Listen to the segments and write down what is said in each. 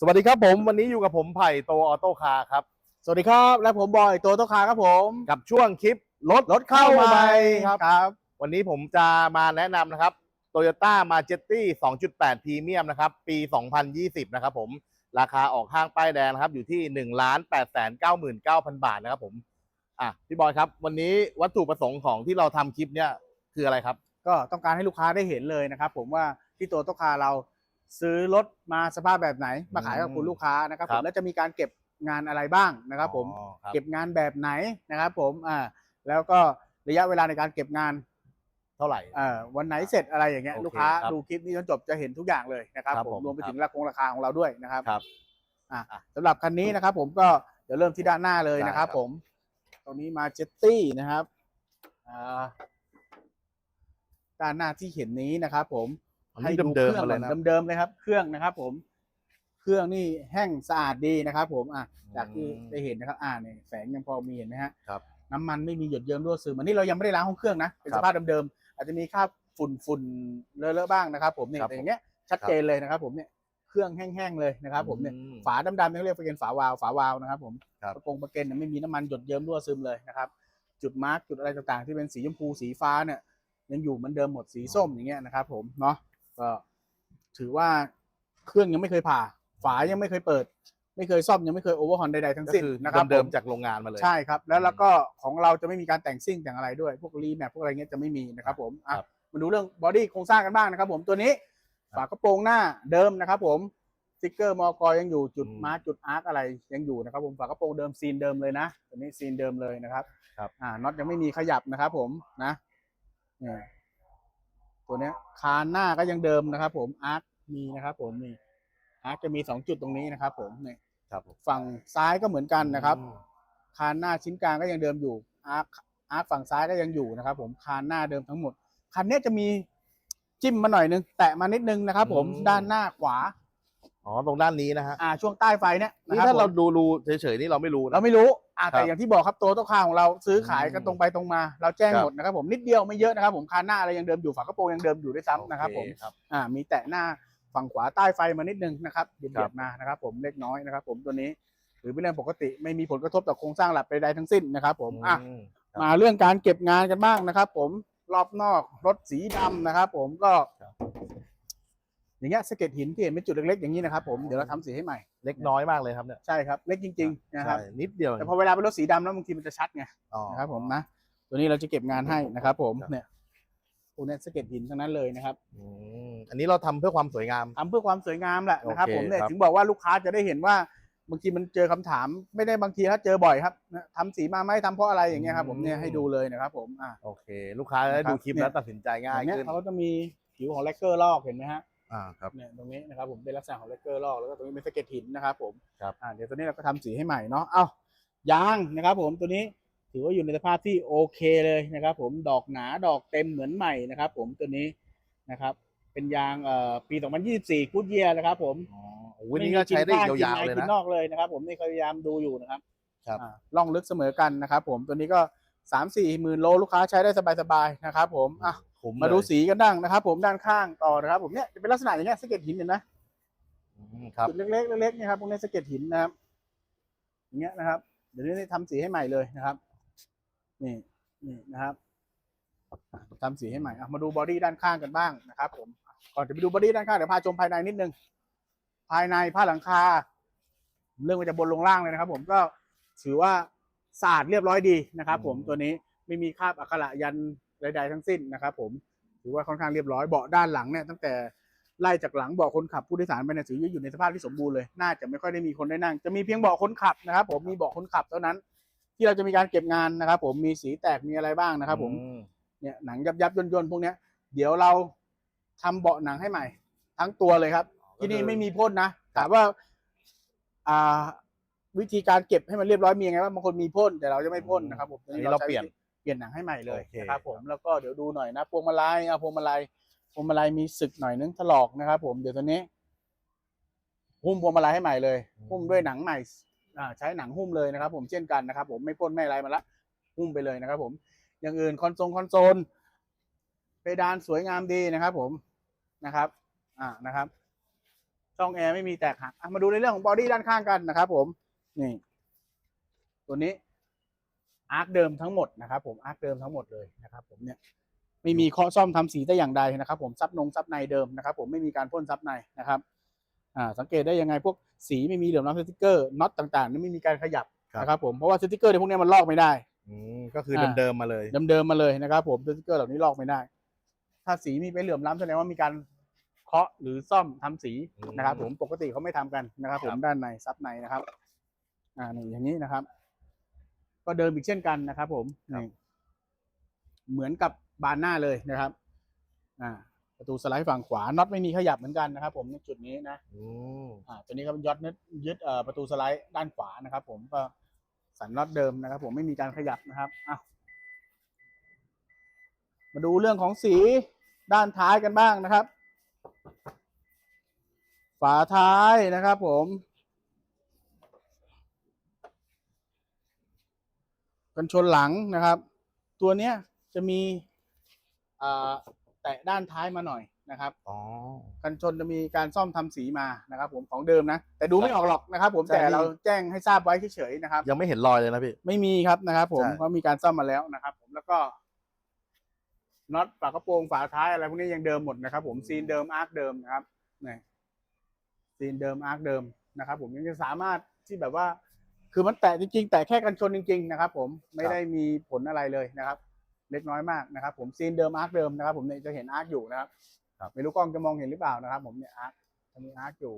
สวัสดีครับผมวันนี้อยู่กับผมไผ่โตออโต้คาร์ครับ สวัสดีครับและผมบอยตัวโตคาครับผมกับช่วงคลิปรถรถเข้าใหม่ครับครับ วันนี้ผมจะมาแนะนำนะครับ Toyota m a j e t i 2.8 Premium นะครับ ปี 2020 นะครับผมราคาออกห้างป้ายแดงนะครับ อยู่ที่ 1 8 9 9 0 0 0 บาทนะครับผมอะพี่บอยครับ วันนี้วัตถุประสงค์ของที่เราทำคลิปเนี่ยคืออะไรครับ ก็ต้องการให้ลูกค้าได้เห็นเลยนะครับผมว่าที่ตัวโตคาเรา ซื้อรถมาสภาพแบบไหน มาขายกับคุณลูกค้านะครับคผรับมแล้วจะมีการเก็บงานอะไรบ้างนะครับผม อ๋อครับ เก็บงานแบบไหนนะครับผมอ่าแล้วก็ระยะเวลาในการเก็บงานเท่าไหร่ เอ่อวันไหนเสร็จอะไรอย่างเงี้ยโอเคลูกค้าครับดูคลิปนี้จนจบจะเห็นทุกอย่างเลยนะครับครับผมผมรวมไปครับถึงราคงราคาของเราด้วยนะครับครับอะสำหรับคันนี้นะครับผมก็เดี๋ยวเริ่มที่ด้านหน้าเลยนะครับ ได้ครับ ผม ตรงนี้มาเจตตี้นะครับอ่าด้านหน้าที่เห็นนี้นะครับผม อันนี้เดิมๆครื่มาเลยนะเดิมๆเลยครับ เครื่องนะครับ ผม เครื่องนี่แห้งสะอาดดีนะครับ ผมอะจากที่อืมได้เห็นนะครับ อ่าเนี่ยแสงยังพอมีเห็นไหมฮะครับน้ำมันไม่มีหยดเยิ้มรั่วซึมอันนี้เรายังไม่ได้ล้างห้องเครื่องนะเป็นครัสบภาพเดิมๆอาจจะมีคราบฝุ่นฝุ่นๆเลอะๆบ้างนะครับ ผมเนี่ยครับแต่อย่างเงี้ยชัดเจนเลยนะครับ ผมเนี่ยเครื่องแห้งๆเลยนะครับ ผมเนี่ยอืมฝาดำๆนี่เขาเรียกเป็นฝาวาล์วฝาวาล์วนะครับ ผมครับประกงประเก็นเนี่ยไม่มีน้ำมันหยดเยิ้มรั่วซึมเลยนะครับจุดมาร์กจุดอะไรต่างๆ ที่เป็นสีชมพูสีฟ้าเนี่ยยังอยู่เหมือนเดิมหมดสีส้มอย่างเงี้ยนะครับ ผมเนาะ ก็ถือว่าเครื่องยังไม่เคยผ่า ฝายังไม่เคยเปิด ไม่เคยซ่อมยังไม่เคยโอเวอร์ฮอนใดๆทั้งก็สิ้นคือนะครับเดิมผๆจากโรงงานมาเลย ใช่ครับ แล้วแล้วก็ของเราจะไม่มีการแต่งซิ่งแต่งอะไรด้วย พวกรีแมปพวกอะไรเงี้ยจะไม่มีนะครับผมอะครับมาดูเรื่องบอดี้โครงสร้างกันบ้างนะครับผมตัวนี้ครับฝากระโปรงหน้าเดิมนะครับผมสติ๊กเกอร์มอกอยังอยู่จุดอืมมาร์กจุดอาร์คอะไรยังอยู่นะครับผมฝากระโปรงเดิมซีนเดิมเลยนะตัวนี้ซีนเดิมเลยนะครับครับ อ่าน็อตยังไม่มีขยับนะครับผมนะเนี่ย ตัวเนี้ยคานหน้าก็ยังเดิมนะครับ ผมอาร์คมีนะครับ ผมนี่อาร์คจะมีสองจุดตรงนี้นะครับ ผมเนี่ยครับผมฝั่งซ้ายก็เหมือนกันนะครับอืมคานหน้าชิ้นกลางก็ยังเดิมอยู่ อาร์คอาร์คฝั่งซ้ายก็ยังอยู่นะครับ ผมคานหน้าเดิมทั้งหมดคันเนี้ยจะมีจิ้มมาหน่อยนึงแตะมานิดนึงนะครับ ผมอืมด้านหน้าขวา อ๋อตรงด้านนี้นะฮะอ่าช่วงใต้ไฟเนี่ยนะนี่ครับถ้าเราผมดูรูเฉยๆนี่เราไม่รู้นะ เราไม่รู้อ่าครัแต่บอย่างที่บอกครับตัวต้นคาของเราซื้อขายกันอืมตรงไปตรงมา เราแจ้งครับหมดนะครับผมนิดเดียวไม่เยอะนะครับผมคานหน้าอะไรยังเดิมอยู่ฝากระโปรงยังเดิมอยู่ด้วยซ้ำนะครับผมโอเครับอ่ามีแตะหน้าฝั่งขวาใต้ไฟมานิดนึงนะครับเบียดครัเบียบดมานะครับผมเล็กน้อยนะครับผมตัวนี้หรือเป็นเรื่องปกติไม่มีผลกระทบต่อโครงสร้างหลักใดๆทั้งสิ้นนะครับผมอะอืมครับมาเรื่องการเก็บงานกันบ้างนะครับ ผมรอบนอกรถสีดำนะครับ ผมก็ครับ อย่างเงี้ยสะเก็ดหินที่เห็นเป็นจุดเล็กๆอย่างนี้นะครับผมเดี๋ยวเราทำสีให้ใหม่เล็กน้อยมากเลยครับเนี่ยใช่ครับเล็กจริงๆนะครับใช่นิดเดียวแต่พอเวลาเป็นรถสีดำแล้วบางทีมันจะชัดไงอ๋อนะครับผมนะตัวนี้เราจะเก็บงานให้นะครับผมครับเนี่ยพวกเนี้ยสะเก็ดหินทั้งนั้นเลยนะครับอืมอันนี้เราทำเพื่อความสวยงามทำเพื่อความสวยงามแหละนะครับโอเคผมเนี่ยครับถึงบอกว่าลูกค้าจะได้เห็นว่าบางทีมันเจอคำถามไม่ได้บางทีถ้าเจอบ่อยครับนะทำสีมาไหมทำเพราะอะไรอย่างเงี้ยครับผมเนี่ยให้ดูเลยนะครับผมอะโอเค ลูกค้าจะได้ดูคลิปเนี่ยแล้วตัดสินใจง่ายอย่างเงี้ยขึ้นเขาก็จะมีผิวของแลกเกอร์ลอกเห็นไหมฮะ อ่าครับ เนี่ยตรงนี้นะครับผมเป็นลักษณะของแลกเกอร์ลอกแล้วก็ตรงนี้เป็นสะเก็ตหินนะครับผมครับ อ่าเดี๋ยวตัวนี้เราก็ทำสีให้ใหม่เนาะเอ้ายางนะครับ ผมตัวนี้ถือว่าอยู่ในสภาพที่โอเคเลยนะครับ ผมดอกหนาดอกเต็มเหมือนใหม่นะครับ ผมตัวนี้นะครับ เป็นยางเอ่อปี 2024กูดเยียนะครับ ผมอ๋อโอ้โหนี่ก็ใช้ได้อีกยาวๆเลยกินะนนอกเลยนะครับผมนี่ก็พยายามดูอยู่นะครับครับ อ่าล่องลึกเสมอกันนะครับ ผมตัวนี้ก็สามสี่หมื่นโลลูกค้าใช้ได้สบายๆนะครับ ผมอะ คุ้มมาดูเลยสีกันดังนะครับ ผมด้านข้างต่อนะครับ ผมเนี่ยจะเป็นลักษณะอย่างเงี้ยสะเก็ตหินเห็นไหมอืมครับ จุดเล็กๆเล็กๆเนี่ยครับพวกนี้สะเก็ตหินนะครับ อย่างเงี้ยนะครับ เดี๋ยวนี้ทำสีให้ใหม่เลยนะครับ นี่นี่นะครับทำสีให้ใหม่อะมาดูบอดี้ด้านข้างกันบ้างนะครับ ผมก่อนจะไปดูบอดี้ด้านข้างเดี๋ยวพาชมภายในนิดนึงภายในผ้าหลังคา เรื่องมันจะบนลงล่างเลยนะครับ ผมก็ถือว่าสะอาดเรียบร้อยดีนะครับ ผมอืม ตัวนี้ไม่มีคราบอักขระยัน ใดๆทั้งสิ้นนะครับผมถือว่าค่อนข้างเรียบร้อยเบาะด้านหลังเนี่ยตั้งแต่ไล่จากหลังเบาะคนขับผู้โดยสารไปเนี่ยถือว่าอยู่ในสภาพที่สมบูรณ์เลย น่าจะไม่ค่อยได้มีคนได้นั่ง จะมีเพียงเบาะคนขับนะครับ ผมมีเบาะคนขับเท่านั้น ที่เราจะมีการเก็บงานนะครับ ผมมีสีแตกมีอะไรบ้างนะครับ ผมอืเนี่ยหนังยับยับย่นย่นๆพวกเนี้ยเดี๋ยวเราทำเบาะหนังให้ใหม่ ทั้งตัวเลยครับ ที่นี่ไม่มีพ่นนะถามว่า อ่า วิธีการเก็บให้มันเรียบร้อยมียังไงว่างบางคนมีพ่นแต่เราจะไม่พ่นนะครับ ผมอันนี้เราใช้เปลี่ยนเป ลี่ยนหนังให้ใหม่เลยโอเค นะครับผมแล้วก็เดี๋ยวดูหน่อยนะพวงมาลัยเอาพวงมาลัยพวงมาลัยมีสึกหน่อยนึงถลอกนะครับผมเดี๋ยวตัวนี้ หุ้มพวงมาลัยให้ใหม่เลย หุ้มด้วยหนังใหม่อ่าใช้หนังหุ้มเลยนะครับ ผมเช่นกันนะครับ ผมไม่พ่นไม่อะไรมาละหุ้มไปเลยนะครับ ผม อย่างอื่นคอนโซลคอนโซลเพดานสวยงามดีนะครับ ผมนะครับ อ่านะครับ ช่องแอร์ไม่มีแตกหักอะมาดูในเรื่องของบอดี้ด้านข้างกันนะครับ ผม นี่ ตัวนี้ อาร์คเดิมทั้งหมดนะครับผมอาร์คเดิมทั้งหมดเลยนะครับผมเนี่ยไม่มีเคาะซ่อมทำสีแต่อย่างใดนะครับผมซับนงซับในเดิมนะครับผมไม่มีการพ่นซับในนะครับอ่าสังเกตได้ยังไงพวกสีไม่มีเหลื่อมล้ำสติกเกอร์น็อตต่างๆนี่ไม่มีการขยับครับนะครับผมเพราะว่าสติกเกอร์ในพวกเนี้ยมันลอกไม่ได้อืมก็คืออาเดิมๆมาเลยเดิมๆมาเลยนะครับผมสติกเกอร์เหล่านี้ลอกไม่ได้ ถ้าสีมีไปเหลื่อมล้ำแสดงว่ามีการเคาะหรือซ่อมทำสีอืมนะครับ ผมปกติเขาไม่ทำกันนะครับ ผมครับด้านในซับในนะครับ อ่านี่อย่างนี้นะครับ ก็เดิมอีกเช่นกันนะครับ ผมนี่เหมือนกับบานหน้าเลยนะครับ อ่า ประตูสไลด์ฝั่งขวาน็อตไม่มีขยับเหมือนกันนะครับ ผมในจุดนี้นะอืมอ่า ตัวนี้ก็เป็นยอดยึดยึดเอ่อประตูสไลด์ด้านขวานะครับ ผมก็สันน็อตเดิมนะครับ ผมไม่มีการขยับนะครับอะมาดูเรื่องของสีด้านท้ายกันบ้างนะครับ ฝาท้ายนะครับ ผม กันชนหลังนะครับ ตัวเนี้ยจะมีอ่าแตะด้านท้ายมาหน่อยนะครับอ๋อกันชนจะมีการซ่อมทำสีมานะครับ ผมของเดิมนะ แต่ดูไม่ออกหรอกนะครับ ผมใช่แต่เราแจ้งให้ทราบไว้เฉยๆนะครับ ยังไม่เห็นรอยเลยนะพี่ไม่มีครับนะครับ ผมใช่เพราะมีการซ่อมมาแล้วนะครับ ผมแล้วก็น็อตฝากระโปรงฝาท้ายอะไรพวกนี้ยังเดิมหมดนะครับ ผมซีนเดิมอาร์คเดิมนะครับนี่ซีนเดิมอาร์คเดิมนะครับ ผมยังจะสามารถที่แบบว่า คือมันแตะจริงๆ แต่แค่กันชนจริง ๆ นะครับ ผมไม่ได้มีผลอะไรเลยนะครับ เล็กน้อยมากนะครับ ผมซีนเดิมอาร์คเดิมนะครับ ผมเนี่ยจะเห็นอาร์คอยู่นะครับครับไม่รู้กล้องจะมองเห็นหรือเปล่านะครับ ผมเนี่ยอาร์คจะมีอาร์คอยู่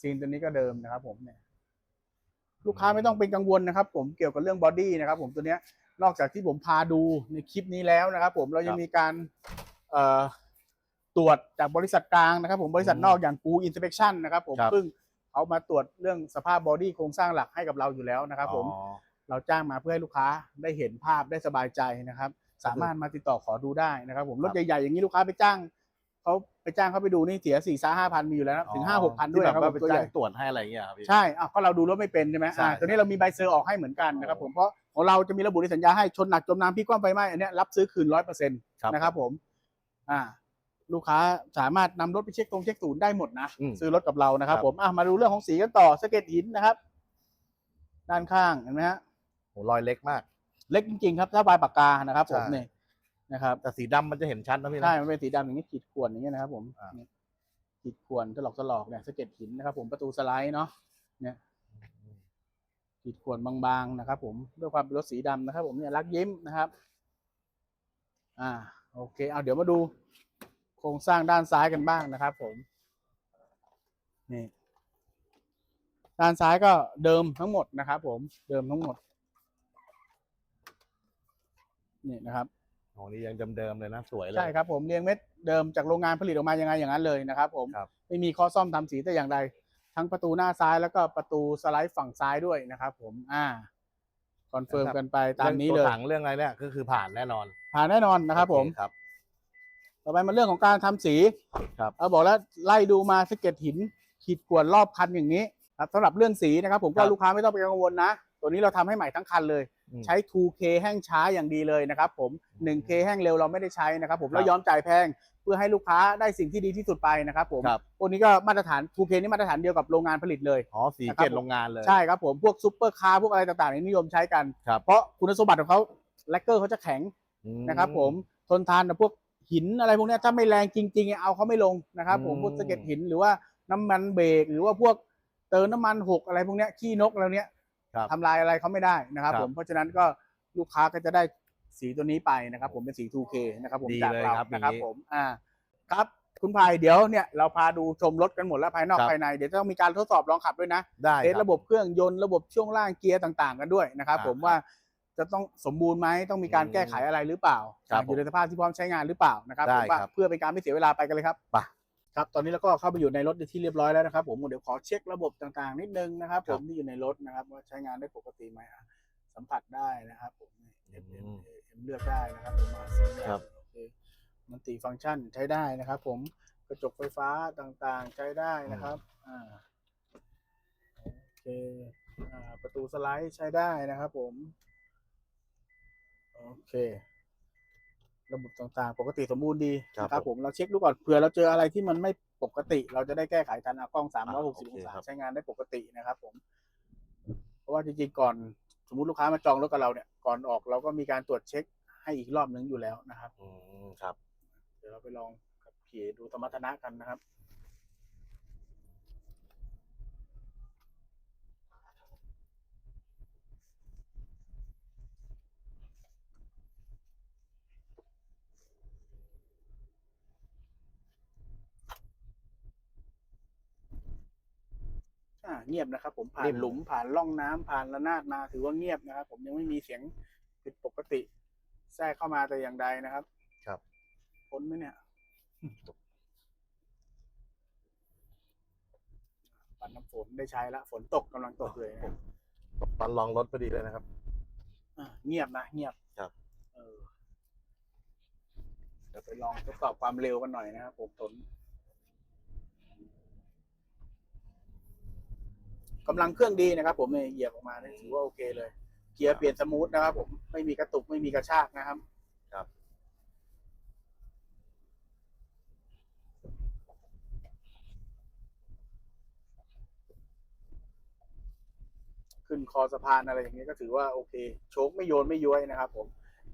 ซีนตัวนี้ก็เดิมนะครับ ผมเนี่ย ลูกค้าไม่ต้องเป็นกังวลนะครับ ผมเกี่ยวกับเรื่องบอดี้นะครับ ผมตัวเนี้ยนอกจากที่ผมพาดูในคลิปนี้แล้วนะครับ ผมเรายังมีการเอ่อตรวจจากบริษัทกลางนะครับ ผมบริษัทนอกอย่างปูอินสเป t ชันนะครับ ผมครับซึ่ง เขามาตรวจเรื่องสภาพบอดี้โครงสร้างหลักให้กับเราอยู่แล้วนะครับผมอ๋อเราจ้างมาเพื่อให้ลูกค้าได้เห็นภาพได้สบายใจนะครับ สามารถมาติดต่อขอดูได้นะครับ ผมรถครับใหญ่ๆอย่างนี้ลูกค้าไปจ้างเขาไปจ้างเขาไปดูนี่เสียสี่ห้าพันมีอยู่แล้วนะถึงห้าหกพันด้วยที่นะคแบรับบว่าผมไปตัวใหจ้าญ่งตรวจให้อะไรอย่างเงี้ยครับพี่ ใช่อะก็เราดูรถไม่เป็นใช่ไหมใช่อ่าตัวนี้เรามีใบเซอร์ออกให้เหมือนกันนะครับ ผมเพราะของเราจะมีระบุในสัญญาให้ชนหนักจมน้ำพลิกคว่ำไฟไหม้อันเนี้ยรับซื้อคืนร้อยเปอร์เซ็นต์ครับ นะครับผม อ่า ลูกค้าสามารถนำรถไปเช็คตรงเช็คศูนย์ได้หมดนะ อืมซื้อรถกับเรานะครับ ครับ ผมอะมาดูเรื่องของสีกันต่อสะเก็ดหินนะครับ ด้านข้างเห็นไหมฮะโหรอยเล็กมาก เล็กจริง ๆ ครับ ถ้าปลายปากกานะครับ ผมใช่นี่นะครับแต่สีดำมันจะเห็นชัดนะพี่นะ ใช่มันเป็นสีดำอย่างนี้ขีดข่วนอย่างเงี้ยนะครับ ผมอ่า เนี่ยขีดข่วนถลอกถลอกเนี่ยสะเก็ดหินนะครับ ผมประตูสไลด์เนาะเนี่ย ขีดข่วนบางๆนะครับ ผมด้วยความเป็นรถสีดำนะครับ ผมเนี่ยรักยิ้มนะครับ อ่า โอเค เอาเดี๋ยวมาดู โครงสร้างด้านซ้ายกันบ้างนะครับ ผมนี่ด้านซ้ายก็เดิมทั้งหมดนะครับ ผมเดิมทั้งหมด นี่นะครับโอ้นี่ยังเดิมๆเลยนะสวยเลย ใช่ครับผมเรียงเม็ดเดิมจากโรงงานผลิตออกมายังไงอย่างนั้นเลยนะครับ ผมครับ ไม่มีข้อซ่อมทำสีแต่อย่างใด ทั้งประตูหน้าซ้ายแล้วก็ประตูสไลด์ฝั่งซ้ายด้วยนะครับ ผมอ่าคอนเฟิร์มกันไปตามนี้เลรื่ยองตัวถังเรื่องอะไรเนี่ยก็คือผ่านแน่นอน ผ่านแน่นอนนะครับ ผมโอเครับต่ อไปมาเรื่องของการทำสีครับเราบอกแล้วไล่ดูมาสะเก็ดหิน ขีดกวนรอบคันอย่างนี้ครับสำหรับเรื่องสีนะครับ ผมก็ครับลูกค้าไม่ต้องไปกังวลนะ ตัวนี้เราทำให้ใหม่ทั้งคันเลยอืมใช้ 2K แห้งช้าอย่างดีเลยนะครับผม 1K แห้งเร็วเราไม่ได้ใช้นะครับ ผมครับแล้วยอมจ่ายแพงเพื่อให้ลูกค้าได้สิ่งที่ดีที่สุดไปนะครับผมครับพวกนี้ก็มาตรฐาน 2K นี่มาตรฐานเดียวกับโรงงานผลิตเลย อ๋อ สีนะคเกรับตโรงงานเลย ใช่ครับผม พวกซุปเปอร์คาร์พวกอะไรต่างๆนี่นิยมใช้กันครับเพราะคุณสมบัติของเขาแลกเกอร์เขาจะแข็งอืนะครับผม ทนทานกับพวก หินอะไรพวกเนี้ยถ้าไม่แรงจริงๆเอาเขาไม่ลงนะครับ ผมอืมพวกสะเก็ดหินหรือว่าน้ำมันเบรกหรือว่าพวกเติมน้ำมันหกอะไรพวกเนี้ยขี้นกอะไรเนี้ยครับทำลายอะไรเขาไม่ได้นะครับครับ ผมเพราะฉะนั้นก็ลูกค้าก็จะได้สีตัวนี้ไปนะครับ ผมเป็นสี 2K นะครับผมดีจากเลยเราครับนะครับอย่างนี้ผมอ่าครับคุณพายเดี๋ยวเนี่ยเราพาดูชมรถกันหมดแล้วภายนอกครับภายในเดี๋ยวจะต้องมีการทดสอบลองขับด้วยนะได้เทสคบระบบเครื่องยนต์ระบบช่วงล่างเกียร์ต่าง ๆ กันด้วยนะครับอ่าผมว่า จะต้องสมบูรณ์ไหมต้องมีการแก้ไขอะไรหรือเปล่า ครับอยู่ในสภาพที่พร้อมใช้งานหรือเปล่านะครับได้ผมว่าครับ เพื่อเป็นการไม่เสียเวลาไปกันเลยครับไป ครับตอนนี้เราก็เข้าไปอยู่ในรถที่เรียบร้อยแล้วนะครับ ผมเดี๋ยวขอเช็คระบบต่างๆ นิดนึงนะครับ ผมที่อยู่ในรถนะครับว่าใช้งานได้ปกติไหมอะสัมผัสได้นะครับผมเอ็มเอ็มเอ็มเลือกได้นะครับผมมาสีได้ครับ โอเคมันติฟังก์ชันใช้ได้นะครับ ผมกระจกไฟฟ้าต่างๆ ใช้ได้นะครับอ่าโอเคอ่าประตูสไลด์ใช้ได้นะครับ ผม โอเค ระบบต่างๆ ปกติสมบูรณ์ดีครับนะครับผมผมเราเช็คดูก่อนเผื่อเราเจออะไรที่มันไม่ปกติ เราจะได้แก้ไขทันเอากล้องอ่า360โออเคงศาครับ ใช้งานได้ปกตินะครับ ผม เพราะว่าจริงๆก่อนสมมุติลูกค้ามาจองรถกับเราเนี่ยก่อนออกเราก็มีการตรวจเช็คให้อีกรอบหนึ่งอยู่แล้วนะครับ อืมครับ เดี๋ยวเราไปลองขับขี่ดูสมรรถนะกันนะครับ เงียบนะครับ ผมผ่านิ่นมหลุมผ่านร่องน้ำผ่านระนาดมาถือว่าเงียบนะครับ ผมยังไม่มีเสียงผิดปกติแทรกเข้ามาแต่อย่างใดนะครับ ครับพ้นไหมเนี่ยปัดน้ำฝนได้ใช้ละฝนตกกำลังตกเลยนะครับตอนลองรถพอดีเลยนะครับอะเงียบนะเงียบครับเออเดี๋ยวไปลองทดสอบความเร็วกันหน่อยนะครับผมฝน กำลังเครื่องดีนะครับ ผมเนี่ยเหยียบออกมาเนี่ยถือว่าโอเคเลย เกียร์เปลี่ยนสมูทนะครับ ผมไม่มีกระตุกไม่มีกระชากนะครับ ครับ ขึ้นคอสะพานอะไรอย่างเงี้ยก็ถือว่าโอเค โชคไม่โยนไม่ย้วยนะครับ ผม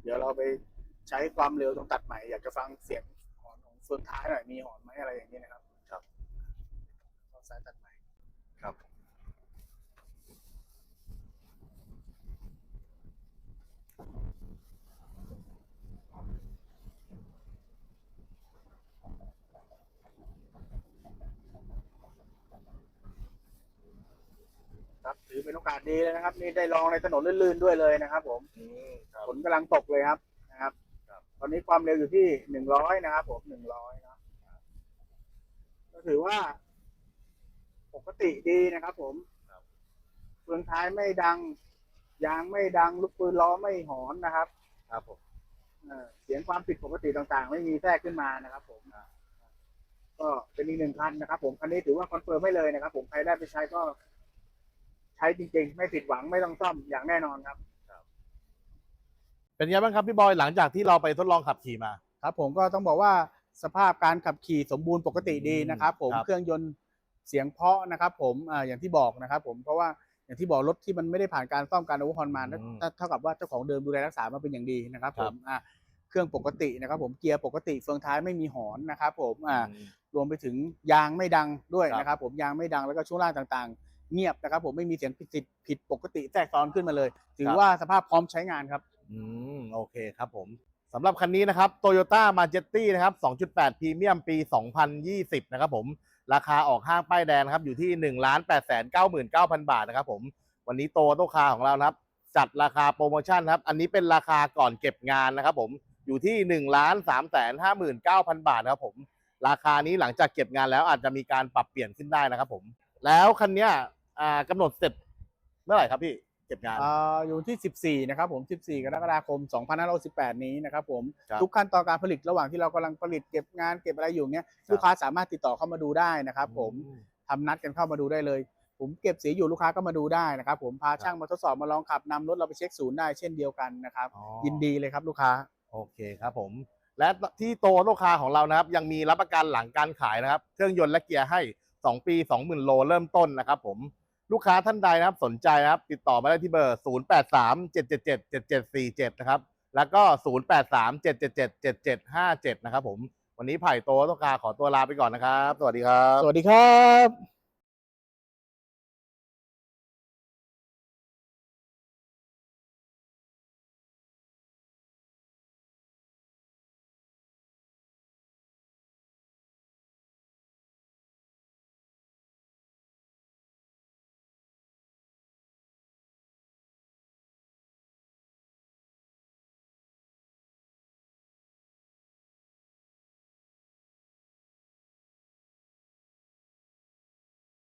เดี๋ยวเราไปใช้ความเร็วตรงตัดใหม่อยากจะฟังเสียงหอนของเฟืองท้ายหน่อยมีหอนไหมอะไรอย่างเงี้ยนะครับ ครับเข้าสายตัดใหม่ ครับ ครับ ถือเป็นโอกาสดีเลยนะครับ นี่ได้ลองในถนนลื่นๆด้วยเลยนะครับ ผมอืมครับ ฝนกำลังตกเลยครับนะครับ ครับ ตอนนี้ความเร็วอยู่ที่หนึ่งร้อยนะครับ ผมหนึ่งร้อยนะก็ถือว่า ปกติดีนะครับ ผมเฟืองท้ายไม่ดัง ยางไม่ดังลูกปืนล้อไม่หอนนะครับ ครับผม เอ่อเสียงความผิดปกติต่างๆ ไม่มีแทรกขึ้นมานะครับ ผมก็เป็นอีกหนึ่งคันนะครับ ผมคันนี้ถือว่าคอนเฟิร์มไม่เลยนะครับ ผมใครได้ไปใช้ก็ ใช้จริง ๆ ไม่ผิดหวังไม่ต้องซ่อมอย่างแน่นอนครับ เป็นไงบ้างครับพี่บอยหลังจากที่เราไปทดลองขับขี่มา ครับ ผมก็ต้องบอกว่าสภาพการขับขี่สมบูรณ์ปกติดีนะครับ ผมครับ เครื่องยนต์เสียงเพราะนะครับ ผมอ่าอย่างที่บอกนะครับ ผมเพราะว่าอย่างที่บอกรถที่มันไม่ได้ผ่านการซ่อมการโอเวอร์ฮอลมาอืมเท่าเท่ากับว่าเจ้าของเดิมดูแลรักษามาเป็นอย่างดีนะครับคผรับ มอ่าเครื่องปกตินะครับ ผมเกียร์ปกติเฟืองท้ายไม่มีหอนนะครับ ผมอ่า อืม รวมไปถึงยางไม่ดังด้วยครับนะครับ ผมยางไม่ดังแล้วก็ช่วงล่างต่างๆ เงียบนะครับผมไม่มีเสียงผิดผิดปกติแทรกซ้อนขึ้นมาเลย ถือว่าสภาพพร้อมใช้งานครับ อืมโอเคครับผมสำหรับคันนี้นะครับ Toyota Majetti นะครับ 2.8 พรีเมียมปี 2020 นะครับผม ราคาออกห้างป้ายแดงนะครับ อยู่ที่ 1 8 9 9 0 0 0 บาทนะครับผม วันนี้โตโตคาของเรานะครับ จัดราคาโปรโมชั่นครับ อันนี้เป็นราคาก่อนเก็บงานนะครับผม อยู่ที่ 1 3 5 9 0 0 0 บาทนะครับผม ราคานี้หลังจากเก็บงานแล้วอาจจะมีการปรับเปลี่ยนขึ้นได้นะครับผม แล้วคันเนี้ย อ่ากำหนดเสร็จเมื่อไหร่ครับพี่เก็บงาน อ่าอยู่ที่ 14 นะครับผม 14 กรกฎาคม 2518 นี้นะครับผม ครับ ทุกขั้นตอนการผลิตระหว่างที่เรากำลังผลิตเก็บงานเก็บอะไรอยู่เนี้ยครับลูกค้าสามารถติดต่อเข้ามาดูได้นะครับผมอืมทำนัดกันเข้ามาดูได้เลย ผมเก็บสีอยู่ลูกค้าก็มาดูได้นะครับผมพาช่างมาทดสอบมาลองขับนำรถเราไปเช็คศูนย์ได้เช่นเดียวกันนะครับอ๋อยินดีเลยครับลูกค้าโอเคครับผม และที่โตโตคาของเรานะครับ ยังมีรับประกันหลังการขายนะครับ เครื่องยนต์และเกียร์ให้ 2 ปี 20,000 โลเริ่มต้นนะครับผม ลูกค้าท่านใดนะครับสนใจนะครับ ติดต่อมาได้ที่เบอร์ 0837777747 นะครับ แล้วก็ 0837777757 นะครับผม วันนี้ไผ่โตโตคาขอตัวลาไปก่อนนะครับ สวัสดีครับ สวัสดีครับ